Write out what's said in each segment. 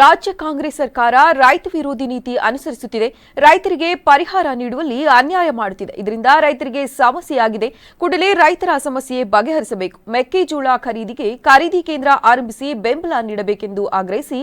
ರಾಜ್ಯ ಕಾಂಗ್ರೆಸ್ ಸರ್ಕಾರ ರೈತ ವಿರೋಧಿ ನೀತಿ ಅನುಸರಿಸುತ್ತಿದೆ. ರೈತರಿಗೆ ಪರಿಹಾರ ನೀಡುವಲ್ಲಿ ಅನ್ಯಾಯ ಮಾಡುತ್ತಿದೆ. ಇದರಿಂದ ರೈತರಿಗೆ ಸಮಸ್ಯೆಯಾಗಿದೆ. ಕೂಡಲೇ ರೈತರ ಸಮಸ್ಯೆ ಬಗೆಹರಿಸಬೇಕು. ಮೆಕ್ಕೆಜೋಳ ಖರೀದಿಗೆ ಖರೀದಿ ಕೇಂದ್ರ ಆರಂಭಿಸಿ ಬೆಂಬಲ ನೀಡಬೇಕೆಂದು ಆಗ್ರಹಿಸಿ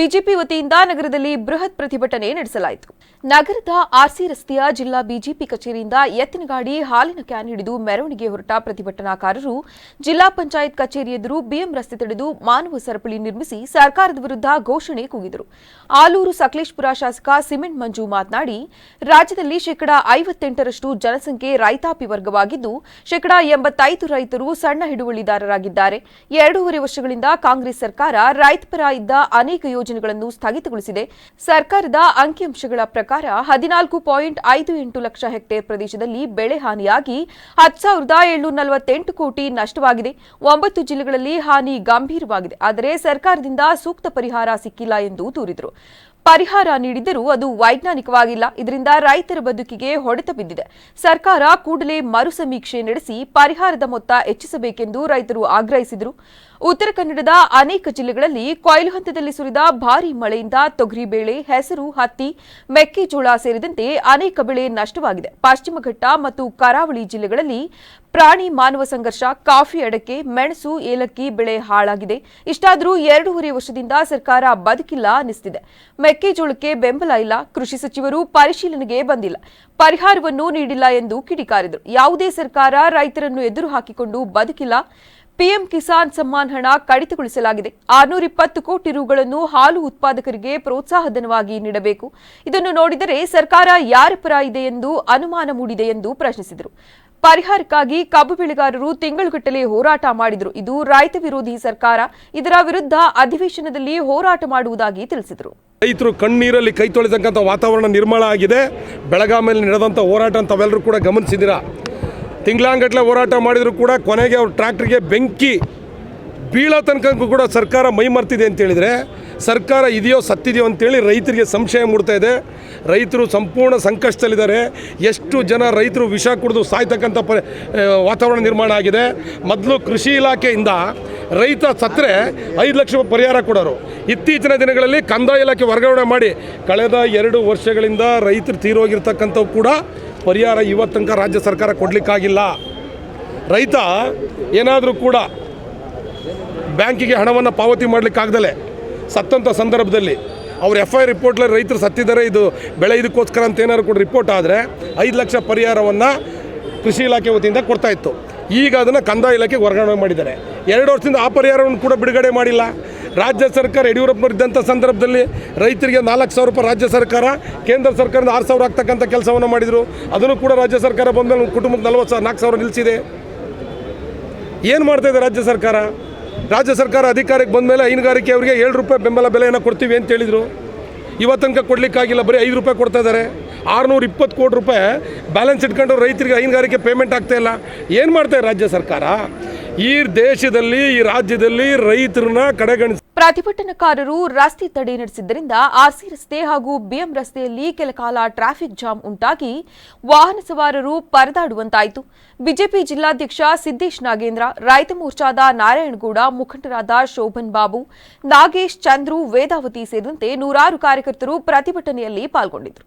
ಬಿಜೆಪಿ ವತಿಯಿಂದ ನಗರದಲ್ಲಿ ಬೃಹತ್ ಪ್ರತಿಭಟನೆ ನಡೆಸಲಾಯಿತು. ನಗರದ ಆರ್ಸಿ ರಸ್ತೆಯ ಜಿಲ್ಲಾ ಬಿಜೆಪಿ ಕಚೇರಿಯಿಂದ ಎತ್ತಿನಗಾಡಿ ಹಾಲಿನ ಕ್ಯಾನ್ ಹಿಡಿದು ಮೆರವಣಿಗೆ ಹೊರಟ ಪ್ರತಿಭಟನಾಕಾರರು ಜಿಲ್ಲಾ ಪಂಚಾಯತ್ ಕಚೇರಿ ಎದುರು ಬಿಎಂ ರಸ್ತೆ ತಡೆದು ಮಾನವ ಸರಪಳಿ ನಿರ್ಮಿಸಿ ಸರ್ಕಾರದ ವಿರುದ್ಧ ಘೋಷಣೆ ಕೂಗಿದರು. ಆಲೂರು ಸಕಲೇಶ್ಪುರ ಶಾಸಕ ಸಿಮೆಂಟ್ ಮಂಜು ಮಾತನಾಡಿ, ರಾಜ್ಯದಲ್ಲಿ ಶೇಕಡಾ ಐವತ್ತೆಂಟರಷ್ಟು ಜನಸಂಖ್ಯೆ ರೈತಾಪಿ ವರ್ಗವಾಗಿದ್ದು, ಶೇಕಡಾ ಎಂಬತ್ತೈದು ರೈತರು ಸಣ್ಣ ಹಿಡುವಳಿದಾರರಾಗಿದ್ದಾರೆ. ಎರಡೂವರೆ ವರ್ಷಗಳಿಂದ ಕಾಂಗ್ರೆಸ್ ಸರ್ಕಾರ ರೈತಪರ ಇದ್ದ ಅನೇಕ ಯೋಜನೆಗಳನ್ನು ಸ್ಥಗಿತಗೊಳಿಸಿದೆ. ಸರ್ಕಾರದ ಅಂಕಿಅಂಶಗಳ ಪ್ರಕಾರ ಹದಿನಾಲ್ಕು ಪಾಯಿಂಟ್ ಐದು ಎಂಟು ಲಕ್ಷ ಹೆಕ್ಟೇರ್ ಪ್ರದೇಶದಲ್ಲಿ ಬೆಳೆ ಹಾನಿಯಾಗಿ ಹತ್ತು ಸಾವಿರದ ಏಳ್ನೂರ ನಲವತ್ತೆಂಟು ಕೋಟಿ ನಷ್ಟವಾಗಿದೆ. ಒಂಬತ್ತು ಜಿಲ್ಲೆಗಳಲ್ಲಿ ಹಾನಿ ಗಂಭೀರವಾಗಿದೆ. ಆದರೆ ಸರ್ಕಾರದಿಂದ ಸೂಕ್ತ ಪರಿಹಾರ ಸಿಕ್ಕಿಲ್ಲ ಎಂದು ದೂರಿದರು. ಪರಿಹಾರ ನೀಡಿದ್ದರೂ ಅದು ವೈಜ್ಞಾನಿಕವಾಗಿಲ್ಲ. ಇದರಿಂದ ರೈತರ ಬದುಕಿಗೆ ಹೊಡೆತ ಬಿದ್ದಿದೆ. ಸರ್ಕಾರ ಕೂಡಲೇ ಮರು ಸಮೀಕ್ಷೆ ನಡೆಸಿ ಪರಿಹಾರದ ಮೊತ್ತ ಹೆಚ್ಚಿಸಬೇಕೆಂದು ರೈತರು ಆಗ್ರಹಿಸಿದರು. ಉತ್ತರ ಕನ್ನಡದ ಅನೇಕ ಜಿಲ್ಲೆಗಳಲ್ಲಿ ಕೊಯ್ಲು ಹಂತದಲ್ಲಿ ಸುರಿದ ಭಾರೀ ಮಳೆಯಿಂದ ತೊಗರಿಬೇಳೆ, ಹೆಸರು, ಹತ್ತಿ, ಮೆಕ್ಕೆಜೋಳ ಸೇರಿದಂತೆ ಅನೇಕ ಬೆಳೆ ನಷ್ಟವಾಗಿದೆ. ಪಶ್ಚಿಮ ಘಟ್ಟ ಮತ್ತು ಕರಾವಳಿ ಜಿಲ್ಲೆಗಳಲ್ಲಿ ಪ್ರಾಣಿ ಮಾನವ ಸಂಘರ್ಷ, ಕಾಫಿ ಅಡಕೆ, ಮೆಣಸು, ಏಲಕ್ಕಿ ಬೆಳೆ ಹಾಳಾಗಿದೆ. ಇಷ್ಟಾದರೂ ಎರಡೂವರೆ ವರ್ಷದಿಂದ ಸರ್ಕಾರ ಬದುಕಿಲ್ಲ ಅನ್ನಿಸ್ತಿದೆ. ಮೆಕ್ಕೆಜೋಳಕ್ಕೆ ಬೆಂಬಲ ಇಲ್ಲ. ಕೃಷಿ ಸಚಿವರು ಪರಿಶೀಲನೆಗೆ ಬಂದಿಲ್ಲ. ಪರಿಹಾರವನ್ನು ನೀಡಿಲ್ಲ ಎಂದು ಕಿಡಿಕಾರಿದರು. ಯಾವುದೇ ಸರ್ಕಾರ ರೈತರನ್ನು ಎದುರು ಹಾಕಿಕೊಂಡು ಬದುಕಿಲ್ಲ. ಪಿಎಂ ಕಿಸಾನ್ ಸಮ್ಮಾನ್ ಹಣ ಕಡಿತಗೊಳಿಸಲಾಗಿದೆ. ಆರುನೂರ ಇಪ್ಪತ್ತು ಕೋಟಿ ರುಗಳನ್ನು ಹಾಲು ಉತ್ಪಾದಕರಿಗೆ ಪ್ರೋತ್ಸಾಹಧನವಾಗಿ ನೀಡಬೇಕು. ಇದನ್ನು ನೋಡಿದರೆ ಸರ್ಕಾರ ಯಾರ ಪರ ಇದೆ ಎಂದು ಅನುಮಾನ ಮೂಡಿದೆ ಎಂದು ಪ್ರಶ್ನಿಸಿದರು. ಪರಿಹಾರಕ್ಕಾಗಿ ಕಬ್ಬು ಬೆಳೆಗಾರರು ತಿಂಗಳುಗಟ್ಟಲೆ ಹೋರಾಟ ಮಾಡಿದರು. ಇದು ರೈತ ವಿರೋಧಿ ಸರ್ಕಾರ. ಇದರ ವಿರುದ್ಧ ಅಧಿವೇಶನದಲ್ಲಿ ಹೋರಾಟ ಮಾಡುವುದಾಗಿ ತಿಳಿಸಿದರು. ರೈತರು ಕಣ್ಣೀರಲ್ಲಿ ಕೈ ತೊಳೆತಕ್ಕಂಥ ವಾತಾವರಣ ನಿರ್ಮಾಣ ಆಗಿದೆ. ಬೆಳಗಾವಿಯಲ್ಲಿ ನಡೆದಂಥ ಹೋರಾಟ ತಾವೆಲ್ಲರೂ ಕೂಡ ಗಮನಿಸಿದ್ದೀರಾ? ತಿಂಗಳಾಂಗಟ್ಲೆ ಹೋರಾಟ ಮಾಡಿದರೂ ಕೂಡ ಕೊನೆಗೆ ಅವ್ರ ಟ್ರ್ಯಾಕ್ಟ್ರಿಗೆ ಬೆಂಕಿ ಬೀಳೋ ತನಕಕ್ಕೂ ಕೂಡ ಸರ್ಕಾರ ಮೈ ಮರ್ತಿದೆ ಅಂತೇಳಿದರೆ ಸರ್ಕಾರ ಇದೆಯೋ ಸತ್ತಿದೆಯೋ ಅಂತೇಳಿ ರೈತರಿಗೆ ಸಂಶಯ ಮೂಡ್ತಾ ಇದೆ. ರೈತರು ಸಂಪೂರ್ಣ ಸಂಕಷ್ಟದಲ್ಲಿದ್ದಾರೆ. ಎಷ್ಟು ಜನ ರೈತರು ವಿಷ ಕುಡಿದು ಸಾಯ್ತಕ್ಕಂಥ ವಾತಾವರಣ ನಿರ್ಮಾಣ ಆಗಿದೆ. ಮೊದಲು ಕೃಷಿ ಇಲಾಖೆಯಿಂದ ರೈತ ಸತ್ತರೆ ಐದು ಲಕ್ಷ ಪರಿಹಾರ ಕೊಡೋರು. ಇತ್ತೀಚಿನ ದಿನಗಳಲ್ಲಿ ಕಂದಾಯ ಇಲಾಖೆ ವರ್ಗಾವಣೆ ಮಾಡಿ ಕಳೆದ ಎರಡು ವರ್ಷಗಳಿಂದ ರೈತರು ತೀರೋಗಿರ್ತಕ್ಕಂಥವು ಕೂಡ ಪರಿಹಾರ ಇವತ್ತು ರಾಜ್ಯ ಸರ್ಕಾರ ಕೊಡಲಿಕ್ಕಾಗಿಲ್ಲ. ರೈತ ಏನಾದರೂ ಕೂಡ ಬ್ಯಾಂಕಿಗೆ ಹಣವನ್ನು ಪಾವತಿ ಮಾಡಲಿಕ್ಕಾಗ್ದಲೆ ಸತ್ತಂಥ ಸಂದರ್ಭದಲ್ಲಿ ಅವ್ರ ಎಫ್ ಐ ರಿಪೋರ್ಟ್ಲೆ ರೈತರು ಸತ್ತಿದ್ದಾರೆ, ಇದು ಬೆಳೆ ಇದಕ್ಕೋಸ್ಕರ ಅಂತ ಏನಾದ್ರು ಕೂಡ ರಿಪೋರ್ಟ್ ಆದರೆ ಐದು ಲಕ್ಷ ಪರಿಹಾರವನ್ನು ಕೃಷಿ ಇಲಾಖೆ ವತಿಯಿಂದ ಕೊಡ್ತಾ ಇತ್ತು. ಈಗ ಅದನ್ನು ಕಂದಾಯ ಇಲಾಖೆಗೆ ವರ್ಗಾವಣೆ ಮಾಡಿದ್ದಾರೆ. ಎರಡು ವರ್ಷದಿಂದ ಆ ಪರಿಹಾರವನ್ನು ಕೂಡ ಬಿಡುಗಡೆ ಮಾಡಿಲ್ಲ. ರಾಜ್ಯ ಸರ್ಕಾರ ಯಡಿಯೂರಪ್ಪ ಇದ್ದಂಥ ಸಂದರ್ಭದಲ್ಲಿ ರೈತರಿಗೆ ನಾಲ್ಕು ಸಾವಿರ ರೂಪಾಯಿ ರಾಜ್ಯ ಸರ್ಕಾರ, ಕೇಂದ್ರ ಸರ್ಕಾರದ ಆರು ಸಾವಿರ ಆಗ್ತಕ್ಕಂಥ ಕೆಲಸವನ್ನು ಮಾಡಿದರು. ಅದನ್ನು ಕೂಡ ರಾಜ್ಯ ಸರ್ಕಾರ ಬಂದಮೇಲೆ ಕುಟುಂಬಕ್ಕೆ ನಲ್ವತ್ತು ಸಾವಿರ, ನಾಲ್ಕು ಸಾವಿರ ನಿಲ್ಲಿಸಿದೆ ಏನು ಮಾಡ್ತಾ ಇದೆ ರಾಜ್ಯ ಸರ್ಕಾರ? ರಾಜ್ಯ ಸರ್ಕಾರ ಅಧಿಕಾರಕ್ಕೆ ಬಂದ ಮೇಲೆ ಹೈನುಗಾರಿಕೆ ಅವರಿಗೆ ಏಳು ರೂಪಾಯಿ ಬೆಂಬಲ ಬೆಲೆಯನ್ನು ಕೊಡ್ತೀವಿ ಅಂತ ಹೇಳಿದರು. ಇವತ್ತನಕ ತನಕ ಕೊಡಲಿಕ್ಕಾಗಿಲ್ಲ, ಬರೀ ಐದು ರೂಪಾಯಿ ಕೊಡ್ತಾ ಇದ್ದಾರೆ. ಆರುನೂರ ಇಪ್ಪತ್ತು ಕೋಟಿ ರೂಪಾಯಿ ಬ್ಯಾಲೆನ್ಸ್ ಇಟ್ಕೊಂಡು ರೈತರಿಗೆ ಹೈನುಗಾರಿಕೆ ಪೇಮೆಂಟ್ ಆಗ್ತಾ ಇಲ್ಲ. ಏನು ಮಾಡ್ತಾ ರಾಜ್ಯ ಸರ್ಕಾರ? ಈ ದೇಶದಲ್ಲಿ, ಈ ರಾಜ್ಯದಲ್ಲಿ ರೈತರನ್ನ ಕಡೆಗಣಿಸಿ ಪ್ರತಿಭಟನಾಕಾರರು ರಸ್ತೆ ತಡೆ ನಡೆಸಿದ್ದರಿಂದ ಆರ್ಸಿ ರಸ್ತೆ ಹಾಗೂ ಬಿಎಂ ರಸ್ತೆಯಲ್ಲಿ ಕೆಲಕಾಲ ಟ್ರಾಫಿಕ್ ಜಾಮ್ ಉಂಟಾಗಿ ವಾಹನ ಸವಾರರು ಪರದಾಡುವಂತಾಯಿತು. ಬಿಜೆಪಿ ಜಿಲ್ಲಾಧ್ಯಕ್ಷ ಸಿದ್ದೇಶ್ ನಾಗೇಂದ್ರ, ರೈತ ಮೋರ್ಚಾದ ನಾರಾಯಣಗೌಡ, ಮುಖಂಡರಾದ ಶೋಭನ್ ಬಾಬು, ನಾಗೇಶ್ ಚಂದ್ರು, ವೇದಾವತಿ ಸೇರಿದಂತೆ ನೂರಾರು ಕಾರ್ಯಕರ್ತರು ಪ್ರತಿಭಟನೆಯಲ್ಲಿ ಪಾಲ್ಗೊಂಡಿದ್ದರು.